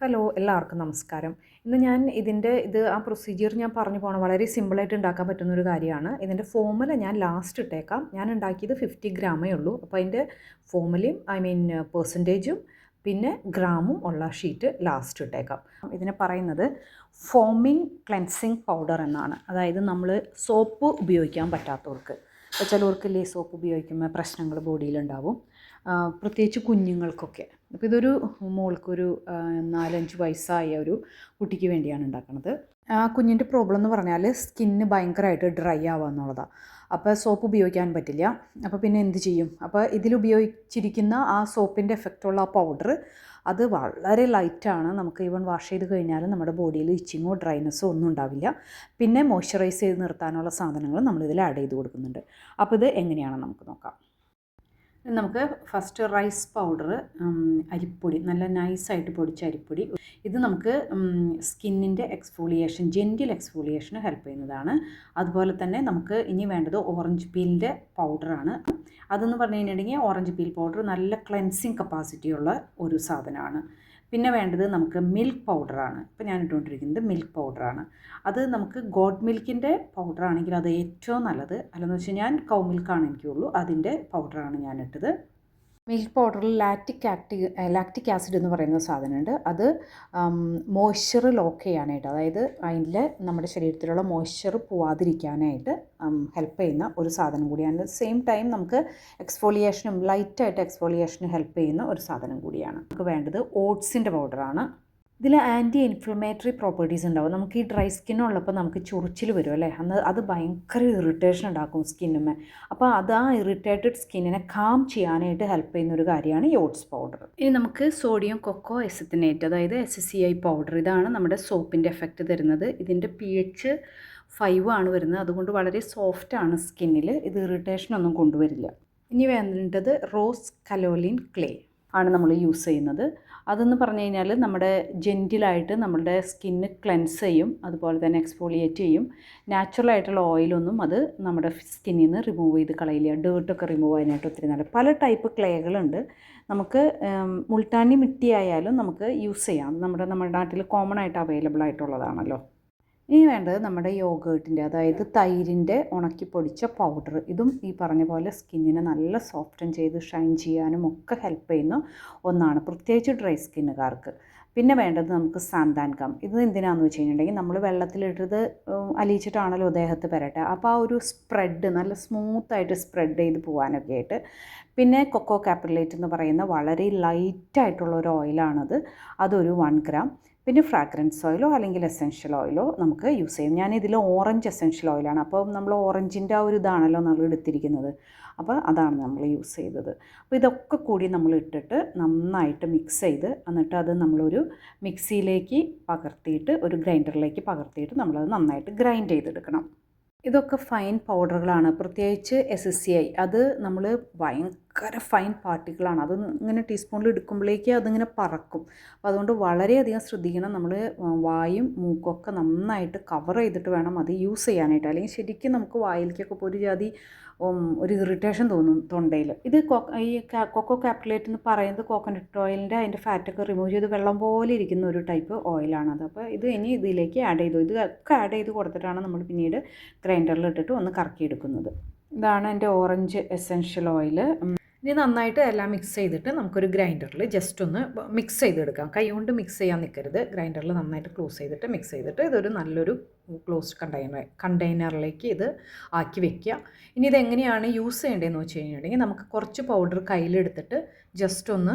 Hello എല്ലാവർക്കും നമസ്കാരം. ഇന്ന് ഞാൻ ഇതിന്റെ ഇത് ആ പ്രൊസീജിയർ ഞാൻ പറഞ്ഞു പോകണം വളരെ സിമ്പിളായിട്ട് ഉണ്ടാക്കാൻ പറ്റുന്ന ഒരു കാര്യമാണ്. ഇതിന്റെ ഫോമുല ഞാൻ ലാസ്റ്റ് ഇട്ടേക്കാം. ഞാൻ ഉണ്ടാക്കിയത് ഫിഫ്റ്റി ഗ്രാമേ ഉള്ളൂ. അപ്പോൾ അതിന്റെ ഫോമുലയും ഐ മീൻ പെർസെന്റേജും പിന്നെ ഗ്രാമും ഉള്ള ഷീറ്റ് ലാസ്റ്റ് ഇട്ടേക്കാം. ഇതിനെ പറയുന്നത് ഫോമിങ് ക്ലെൻസിങ് പൗഡർ എന്നാണ്. അതായത് നമ്മൾ സോപ്പ് ഉപയോഗിക്കാൻ പറ്റാത്തവർക്ക്. ചിലവർക്കില്ലേ സോപ്പ് ഉപയോഗിക്കുമ്പോൾ പ്രശ്നങ്ങൾ ബോഡിയിലുണ്ടാവും പ്രത്യേകിച്ച് കുഞ്ഞുങ്ങൾക്കൊക്കെ. അപ്പോൾ ഇതൊരു മോൾക്കൊരു നാലഞ്ച് വയസ്സായ ഒരു കുട്ടിക്ക് വേണ്ടിയാണ് ഉണ്ടാക്കുന്നത് ആ കുഞ്ഞിന്റെ പ്രോബ്ലം എന്ന് പറഞ്ഞാൽ സ്കിന്ന് ഭയങ്കരമായിട്ട് ഡ്രൈ ആവുക എന്നുള്ളതാണ് അപ്പോൾ സോപ്പ് ഉപയോഗിക്കാൻ പറ്റില്ല. അപ്പോൾ പിന്നെ എന്ത് ചെയ്യും? അപ്പോൾ ഇതിലുപയോഗിച്ചിരിക്കുന്ന ആ സോപ്പിന്റെ എഫക്റ്റുള്ള ആ പൗഡർ അത് വളരെ ലൈറ്റാണ് നമുക്ക് ഈവൺ വാഷ് ചെയ്ത് കഴിഞ്ഞാൽ നമ്മുടെ ബോഡിയിൽ ഇച്ചിങ്ങോ ഡ്രൈനെസ്സോ ഒന്നും ഉണ്ടാവില്ല. പിന്നെ മോയ്സ്ചറൈസ് ചെയ്ത് നിർത്താനുള്ള സാധനങ്ങൾ നമ്മളിതിൽ ആഡ് ചെയ്ത് കൊടുക്കുന്നുണ്ട്. അപ്പോൾ ഇത് എങ്ങനെയാണെന്ന് നമുക്ക് നോക്കാം. നമുക്ക് ഫസ്റ്റ് റൈസ് പൗഡർ അരിപ്പൊടി നല്ല നൈസായിട്ട് പൊടിച്ച അരിപ്പൊടി. ഇത് നമുക്ക് സ്കിന്നിന്റെ എക്സ്ഫോളിയേഷൻ ജെന്റിൽ എക്സ്ഫോളിയേഷന് ഹെൽപ്പ് ചെയ്യുന്നതാണ്. അതുപോലെ തന്നെ നമുക്ക് ഇനി വേണ്ടത് ഓറഞ്ച് പീലിന്റെ പൗഡറാണ് അതെന്ന് പറഞ്ഞു കഴിഞ്ഞിട്ടുണ്ടെങ്കിൽ ഓറഞ്ച് പീൽ പൗഡർ നല്ല ക്ലെൻസിങ് കപ്പാസിറ്റി ഉള്ള ഒരു സാധനമാണ്. പിന്നെ വേണ്ടത് നമുക്ക് മിൽക്ക് പൗഡറാണ് ഇപ്പോൾ ഞാൻ ഇട്ടുകൊണ്ടിരിക്കുന്നത് മിൽക്ക് പൗഡറാണ് അത് നമുക്ക് ഗോഡ് മിൽക്കിന്റെ പൗഡറാണെങ്കിൽ അത് ഏറ്റവും നല്ലത്. അല്ലെന്ന് വെച്ചാൽ ഞാൻ കൗ മിൽക്കാണ് എനിക്കുള്ളൂ അതിന്റെ പൗഡറാണ് ഞാൻ ഇട്ടത്. മിൽക്ക് പൗഡറിൽ ലാക്റ്റിക് ആക്ടി ലാക്റ്റിക് ആസിഡ് എന്ന് പറയുന്ന സാധനമുണ്ട്. അത് മോയ്സ്ചർ ലോക്ക് ചെയ്യാനായിട്ട് അതായത് അതിൽ നമ്മുടെ ശരീരത്തിലുള്ള മോയ്സ്ചർ പോവാതിരിക്കാനായിട്ട് ഹെൽപ്പ് ചെയ്യുന്ന ഒരു സാധനം കൂടിയാണ്. സെയിം ടൈം നമുക്ക് എക്സ്ഫോളിയേഷനും ലൈറ്റായിട്ട് എക്സ്ഫോളിയേഷനും ഹെൽപ്പ് ചെയ്യുന്ന ഒരു സാധനം കൂടിയാണ്. നമുക്ക് വേണ്ടത് ഓട്സിന്റെ പൗഡറാണ് ഇതിൽ ആന്റി ഇൻഫ്ലമേറ്ററി പ്രോപ്പർട്ടീസ് ഉണ്ടാവും. നമുക്ക് ഈ ഡ്രൈ സ്കിന്നുള്ളപ്പോൾ നമുക്ക് ചൊറിച്ചിൽ വരും അല്ലേ? അന്ന് അത് ഭയങ്കര ഇറിറ്റേഷൻ ഉണ്ടാക്കും സ്കിന്നുമേ അപ്പോൾ അത് ആ ഇറിറ്റേറ്റഡ് സ്കിന്നിനെ കാം ചെയ്യാനായിട്ട് ഹെൽപ്പ് ചെയ്യുന്ന ഒരു കാര്യമാണ് യോട്സ് പൗഡർ. ഇനി നമുക്ക് സോഡിയം കൊക്കോ എസത്തിനേറ്റ് അതായത് എസ് സി ഐ പൗഡർ ഇതാണ് നമ്മുടെ സോപ്പിന്റെ എഫക്റ്റ് തരുന്നത്. ഇതിന്റെ പി എച്ച് ഫൈവ് ആണ് വരുന്നത്. അതുകൊണ്ട് വളരെ സോഫ്റ്റ് ആണ് സ്കിന്നിൽ ഇത് ഇറിറ്റേഷൻ ഒന്നും കൊണ്ടുവരില്ല. ഇനി വേണ്ടത് റോസ് കലോലിൻ ക്ലേ ആണ് നമ്മൾ യൂസ് ചെയ്യുന്നത്. അതെന്ന് പറഞ്ഞു കഴിഞ്ഞാൽ നമ്മുടെ ജെന്റിലായിട്ട് നമ്മളുടെ സ്കിന്ന് ക്ലെൻസ് ചെയ്യും അതുപോലെ തന്നെ എക്സ്ഫോളിയേറ്റ് ചെയ്യും. നാച്ചുറൽ ആയിട്ടുള്ള ഓയിലൊന്നും അത് നമ്മുടെ സ്കിന്നിൽ നിന്ന് റിമൂവ് ചെയ്ത് കളയില്ല. ഡേർട്ടൊക്കെ റിമൂവ് ചെയ്യാനായിട്ട് ഒത്തിരി നല്ല. പല ടൈപ്പ് ക്ലേകളുണ്ട്. നമുക്ക് മുൾട്ടാനി മിട്ടി ആയാലും നമുക്ക് യൂസ് ചെയ്യാം. നമ്മുടെ നമ്മുടെ നാട്ടിൽ കോമൺ ആയിട്ട് അവൈലബിൾ ആയിട്ടുള്ളതാണല്ലോ. ഇനി വേണ്ടത് നമ്മുടെ യോഗേട്ടിന്റെ അതായത് തൈരിന്റെ ഉണക്കി പൊടിച്ച പൗഡർ ഇതും ഈ പറഞ്ഞ പോലെ സ്കിന്നിനെ നല്ല സോഫ്റ്റൻ ചെയ്ത് ഷൈൻ ചെയ്യാനും ഒക്കെ ഹെൽപ്പ് ചെയ്യുന്ന ഒന്നാണ് പ്രത്യേകിച്ച് ഡ്രൈ സ്കിന്നുകാർക്ക് പിന്നെ വേണ്ടത് നമുക്ക് സാന്താൻകം ഇത് എന്തിനാണെന്ന് വെച്ച് കഴിഞ്ഞിട്ടുണ്ടെങ്കിൽ നമ്മൾ വെള്ളത്തിലിട്ടത് അലിയിച്ചിട്ടാണല്ലോ ദേഹത്ത് പെരട്ടെ. അപ്പോൾ ആ ഒരു സ്പ്രെഡ് നല്ല സ്മൂത്തായിട്ട് സ്പ്രെഡ് ചെയ്ത് പോകാനൊക്കെ ആയിട്ട്. പിന്നെ കൊക്കോ കാപ്പിലേറ്റ് എന്ന് പറയുന്ന വളരെ ലൈറ്റായിട്ടുള്ള ഒരു ഓയിലാണത് അതൊരു വൺ ഗ്രാം പിന്നെ ഫ്രാഗ്രൻസ് ഓയിലോ അല്ലെങ്കിൽ എസെൻഷ്യൽ ഓയിലോ നമുക്ക് യൂസ് ചെയ്യും. ഞാൻ ഇതിൽ ഓറഞ്ച് എസെൻഷ്യൽ ഓയിലാണ് അപ്പോൾ നമ്മൾ ഓറഞ്ചിന്റെ ആ ഒരു ഇതാണല്ലോ നമ്മൾ എടുത്തിരിക്കുന്നത്. അപ്പോൾ അതാണ് നമ്മൾ യൂസ് ചെയ്തത്. അപ്പോൾ ഇതൊക്കെ കൂടി നമ്മൾ ഇട്ടിട്ട് നന്നായിട്ട് മിക്സ് ചെയ്ത് എന്നിട്ട് അത് നമ്മളൊരു മിക്സിയിലേക്ക് പകർത്തിയിട്ട് ഒരു ഗ്രൈൻഡറിലേക്ക് പകർത്തിയിട്ട് നമ്മളത് നന്നായിട്ട് ഗ്രൈൻഡ് ചെയ്തെടുക്കണം. ഇതൊക്കെ ഫൈൻ പൗഡറുകളാണ് പ്രത്യേകിച്ച് എസ് എസ് സി ഐ അത് നമ്മൾ ഭയങ്കര ഫൈൻ പാർട്ടിക്കിളാണ് അത് ഇങ്ങനെ ടീസ്പൂണിൽ എടുക്കുമ്പോഴേക്ക് അതിങ്ങനെ പറക്കും. അപ്പോൾ അതുകൊണ്ട് വളരെയധികം ശ്രദ്ധിക്കണം. നമ്മൾ വായും മൂക്കൊക്കെ നന്നായിട്ട് കവർ ചെയ്തിട്ട് വേണം അത് യൂസ് ചെയ്യാനായിട്ട്. അല്ലെങ്കിൽ ശരിക്കും നമുക്ക് വായിലേക്കൊക്കെ ഒരു ജാതി ഒരു ഇറിറ്റേഷൻ തോന്നും തൊണ്ടയിൽ ഇത് ഈ കൊക്കോ കാപ്റ്റുലേറ്റ് എന്ന് പറയുന്നത് കോക്കനട്ട് ഓയിലിന്റെ അതിന്റെ ഫാറ്റൊക്കെ റിമൂവ് ചെയ്ത് വെള്ളം പോലെ ഇരിക്കുന്ന ഒരു ടൈപ്പ് ഓയിലാണത് അപ്പോൾ ഇത് ഇനി ഇതിലേക്ക് ആഡ് ചെയ്തു. ഇതൊക്കെ ആഡ് ചെയ്ത് കൊടുത്തിട്ടാണ് നമ്മൾ പിന്നീട് ഗ്രൈൻഡറിൽ ഇട്ടിട്ട് ഒന്ന് കറക്കിയെടുക്കുന്നത്. ഇതാണ് എന്റെ ഓറഞ്ച് എസെൻഷ്യൽ ഓയിൽ ഇനി നന്നായിട്ട് എല്ലാം മിക്സ് ചെയ്തിട്ട് നമുക്കൊരു ഗ്രൈൻഡറിൽ ജസ്റ്റ് ഒന്ന് മിക്സ് ചെയ്തെടുക്കാം. കൈ കൊണ്ട് മിക്സ് ചെയ്യാൻ നിൽക്കരുത് ഗ്രൈൻഡറിൽ നന്നായിട്ട് ക്ലോസ് ചെയ്തിട്ട് മിക്സ് ചെയ്തിട്ട് ഇതൊരു നല്ലൊരു ക്ലോസ്ഡ് കണ്ടെയ്നർ കണ്ടെയ്നറിലേക്ക് ഇത് ആക്കി വെക്കുക. ഇനി ഇതെങ്ങനെയാണ് യൂസ് ചെയ്യേണ്ടതെന്ന് വെച്ച് കഴിഞ്ഞിട്ടുണ്ടെങ്കിൽ നമുക്ക് കുറച്ച് പൗഡർ കയ്യിലെടുത്തിട്ട് ജസ്റ്റ് ഒന്ന്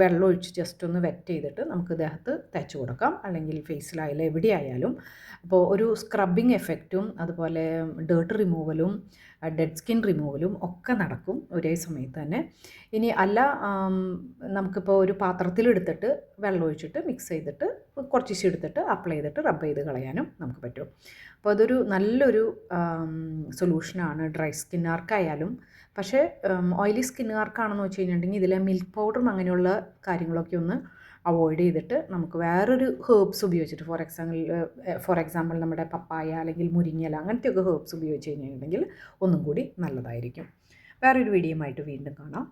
വെള്ളം ഒഴിച്ച് ജസ്റ്റ് ഒന്ന് വെറ്റ് ചെയ്തിട്ട് നമുക്ക് ദേഹത്ത് തേച്ച് കൊടുക്കാം. അല്ലെങ്കിൽ ഫേസിലായാലും എവിടെയായാലും. അപ്പോൾ ഒരു സ്ക്രബിങ് എഫക്റ്റും അതുപോലെ ഡേർട്ട് റിമൂവലും ഡെഡ് സ്കിൻ റിമൂവലും ഒക്കെ നടക്കും ഒരേ സമയത്ത് തന്നെ. ഇനി അല്ല നമുക്കിപ്പോൾ ഒരു പാത്രത്തിലെടുത്തിട്ട് വെള്ളം ഒഴിച്ചിട്ട് മിക്സ് ചെയ്തിട്ട് കുറച്ച് ഇഷ്യൂ എടുത്തിട്ട് അപ്ലൈ ചെയ്തിട്ട് റബ്ബ് ചെയ്ത് കളയാനും നമുക്ക് പറ്റും. അപ്പോൾ അതൊരു നല്ലൊരു സൊല്യൂഷനാണ് ഡ്രൈ സ്കിന്നുകാർക്കായാലും പക്ഷേ ഓയിലി സ്കിന്നുകാർക്കാണെന്ന് വെച്ച് കഴിഞ്ഞിട്ടുണ്ടെങ്കിൽ ഇതിലെ മിൽക്ക് പൗഡറും അങ്ങനെയുള്ള കാര്യങ്ങളൊക്കെ ഒന്ന് അവോയ്ഡ് ചെയ്തിട്ട് നമുക്ക് വേറൊരു ഹേർബ്സ് ഉപയോഗിച്ചിട്ട് ഫോർ എക്സാമ്പിൾ ഫോർ എക്സാമ്പിൾ നമ്മുടെ പപ്പായ അല്ലെങ്കിൽ മുരിങ്ങല അങ്ങനത്തെയൊക്കെ ഹേർബ്സ് ഉപയോഗിച്ച് കഴിഞ്ഞിട്ടുണ്ടെങ്കിൽ ഒന്നും കൂടി നല്ലതായിരിക്കും. വേറൊരു വീഡിയോ ആയിട്ട് വീണ്ടും കാണാം.